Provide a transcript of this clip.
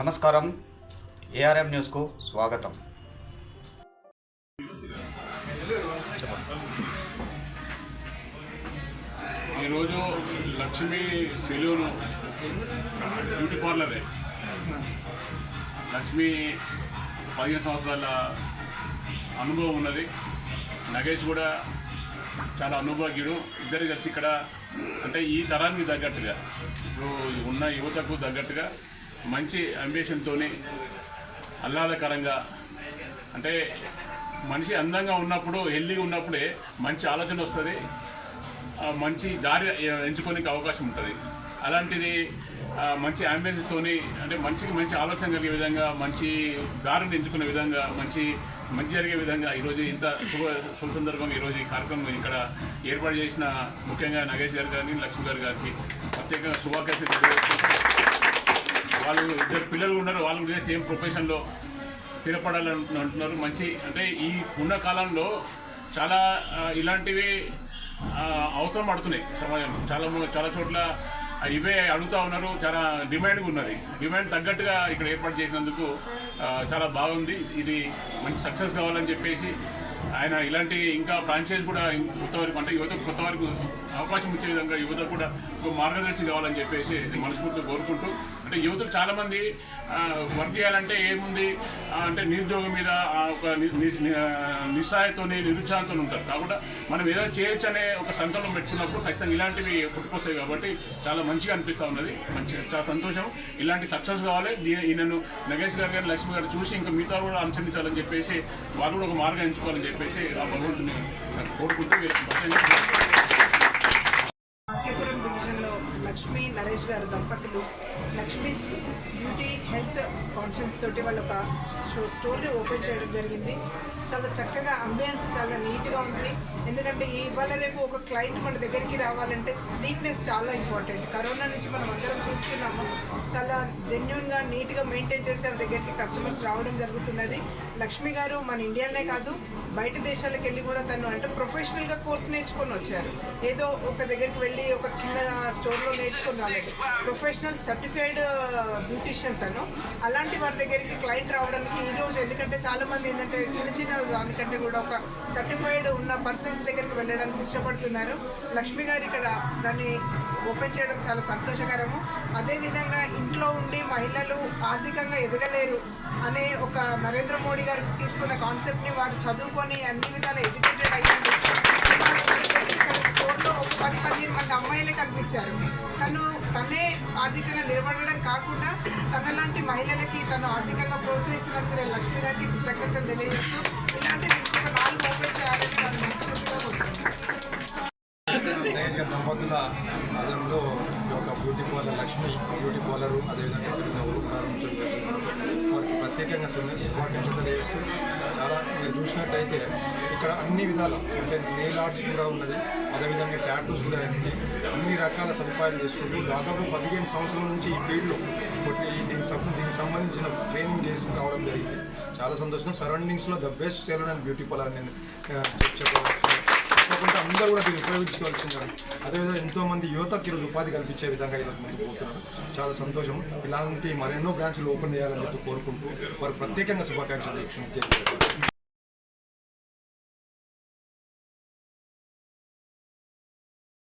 నమస్కారం. ఏఆర్ఎం న్యూస్కు స్వాగతం. ఈరోజు లక్ష్మి సెలూన్ బ్యూటీ పార్లరే. లక్ష్మి పదిహేను సంవత్సరాల అనుభవం ఉన్నది. నగేష్ కూడా చాలా అనుభవజ్ఞుడు ఇద్దరు కలిసి ఇక్కడ అంటే ఈ తరానికి తగ్గట్టుగా ఇప్పుడు ఉన్న యువతకు తగ్గట్టుగా మంచి అంబిషన్తో ఆహ్లాదకరంగా అంటే మనిషి అందంగా ఉన్నప్పుడు హెల్దీగా ఉన్నప్పుడే మంచి ఆలోచన వస్తుంది. మంచి దారి ఎంచుకోనికి అవకాశం ఉంటుంది. అలాంటిది మంచి అంబిషన్తోని అంటే మంచికి మంచి ఆలోచన కలిగే విధంగా మంచి దారిని ఎంచుకునే విధంగా మంచి మంచి జరిగే విధంగా ఈరోజు ఇంత శుభ శుభ సందర్భంగా ఈరోజు ఈ కార్యక్రమం ఇక్కడ ఏర్పాటు చేసిన ముఖ్యంగా నగేష్ గారు గారిని లక్ష్మి గారి గారికి ప్రత్యేకంగా శుభాకాంక్షలు వాళ్ళు ఇద్దరు పిల్లలు ఉన్నారు వాళ్ళు కూడా సేమ్ ప్రొఫెషన్లో స్థిరపడాలని అంటున్నారు మంచి అంటే ఈ ఉన్న కాలంలో చాలా ఇలాంటివి అవసరం పడుతున్నాయి సమాజంలో. చాలా చాలా చోట్ల ఇవే అడుగుతూ ఉన్నారు. చాలా డిమాండ్గా ఉన్నది. డిమాండ్ తగ్గట్టుగా ఇక్కడ ఏర్పాటు చేసినందుకు చాలా బాగుంది. ఇది మంచి సక్సెస్ కావాలని చెప్పేసి ఆయన ఇలాంటి ఇంకా ఫ్రాంచైజ్ కూడా కొత్త వరకు అంటే యువతకు కొత్త వరకు అవకాశం ఇచ్చే విధంగా యువత కూడా ఒక మార్గదర్శి కావాలని చెప్పేసి మనస్ఫూర్తిగా కోరుకుంటూ అంటే యువతలు చాలామంది వర్క్ చేయాలంటే ఏముంది? అంటే నిరుద్యోగం మీద ఆ, ఒక ని- నిస్సాయతో నిరుత్సాహంతో ఉంటారు. కాబట్టి మనం ఏదో చేయొచ్చు అనే ఒక సంకల్పం పెట్టుకున్నప్పుడు ఖచ్చితంగా ఇలాంటివి పుట్టుకొస్తాయి కాబట్టి చాలా మంచిగా అనిపిస్తూ ఉన్నది. మంచి చాలా సంతోషం. ఇలాంటి సక్సెస్ కావాలి. దీని ఈయనను నగేష్ గారు గారు లక్ష్మి గారు చూసి ఇంకా మిగతా కూడా అనుసరించాలని చెప్పేసి వాళ్ళు కూడా ఒక మార్గం ఎంచుకోవాలని చెప్పేసి ఆ భగవంతుని కోరుకుంటూ డివిజన్లో లక్ష్మీ నరేష్ గారు దంపతులు లక్ష్మీస్ బ్యూటీ హెల్త్ కాన్షియన్స్ తోటి వాళ్ళు ఒక స్టోర్ని ఓపెన్ చేయడం జరిగింది. చాలా చక్కగా అంబియన్స్ చాలా నీట్గా ఉంది. ఎందుకంటే ఇవాళ రేపు ఒక క్లయింట్ మన దగ్గరికి రావాలంటే నీట్నెస్ చాలా ఇంపార్టెంట్ కరోనా నుంచి మనం అందరం చూస్తున్నాము. చాలా జెన్యున్గా నీట్గా మెయింటైన్ చేసే దగ్గరికి కస్టమర్స్ రావడం జరుగుతున్నది. లక్ష్మి గారు మన ఇండియాలోనే కాదు బయట దేశాలకు వెళ్ళి కూడా తను అంటే ప్రొఫెషనల్గా కోర్స్ నేర్చుకొని వచ్చారు. ఏదో ఒక దగ్గరికి వెళ్ళి ఒక చిన్న స్టోర్లో నేర్చుకున్నాను రాలేదు ప్రొఫెషనల్ సర్టిఫైడ్ బ్యూటిషియన్ uh, తను. అలాంటి వారి దగ్గరికి క్లయింట్ రావడానికి ఈ రోజు ఎందుకంటే చాలామంది ఏంటంటే చిన్న చిన్న దానికంటే కూడా ఒక సర్టిఫైడ్ ఉన్న పర్సన్స్ దగ్గరికి వెళ్ళడానికి ఇష్టపడుతున్నారు. లక్ష్మి గారు ఇక్కడ దాన్ని ఓపెన్ చేయడం చాలా సంతోషకరము. అదేవిధంగా ఇంట్లో ఉండి మహిళలు ఆర్థికంగా ఎదగలేరు అనే ఒక నరేంద్ర మోడీ గారు తీసుకున్న కాన్సెప్ట్ని వారు చదువుకొని అన్ని విధాల ఎడ్యుకేటెడ్ అయ్యారు స్కూల్లో ఒక పది పదిహేను మంది అమ్మాయిలే కనిపించారు. తను తనే ఆర్థికంగా నిలబడడం కాకుండా తనలాంటి మహిళలకి తను ఆర్థికంగా ప్రోత్సహిస్తున్నందుకు నేను లక్ష్మి గారికి కృతజ్ఞతలు తెలియజేస్తూ ఇలాంటివి ఇంకొక నాలుగు ఓపెన్ చేయాలని వాళ్ళు మనస్ఫూర్తిగా కోరుకుంటున్నాను నరేష్ గారి దంపతుల ఆధ్వర్యంలో ఈ యొక్క beauty parlour Lakshmi beauty parlour అదేవిధంగా సిరినవ్వులు ప్రారంభించడం జరుగుతుంది వారికి ప్రత్యేకంగా శుభ- శుభాకాంక్షలు చాలా మీరు చూసినట్టయితే ఇక్కడ అన్ని విధాలు అంటే నెయిల్ ఆర్ట్స్ కూడా ఉన్నది అదేవిధంగా టాటూస్ కూడా ఉంది. అన్ని రకాల సదుపాయాలు చేసుకుంటూ దాదాపు పదిహేను సంవత్సరాల నుంచి ఈ ఫీల్డ్లో దీనికి దీనికి సంబంధించిన ట్రైనింగ్ చేసి రావడం జరిగింది. చాలా సంతోషం. సరౌండింగ్స్లో the best salon and beauty parlour నేను ఆ, చెప్పవచ్చు కాకుండా అందరూ కూడా దీన్ని ఉపయోగించుకోవాల్సింది అదేవిధంగా ఎంతో మంది యువతకి ఈరోజు ఉపాధి కల్పించే విధంగా ఈరోజు ముందుకు పోతున్నారు. చాలా సంతోషం. ఇలాంటి మరెన్నో బ్రాంచ్లు ఓపెన్ చేయాలని చెప్పి కోరుకుంటూ వారు ప్రత్యేకంగా శుభాకాంక్షలు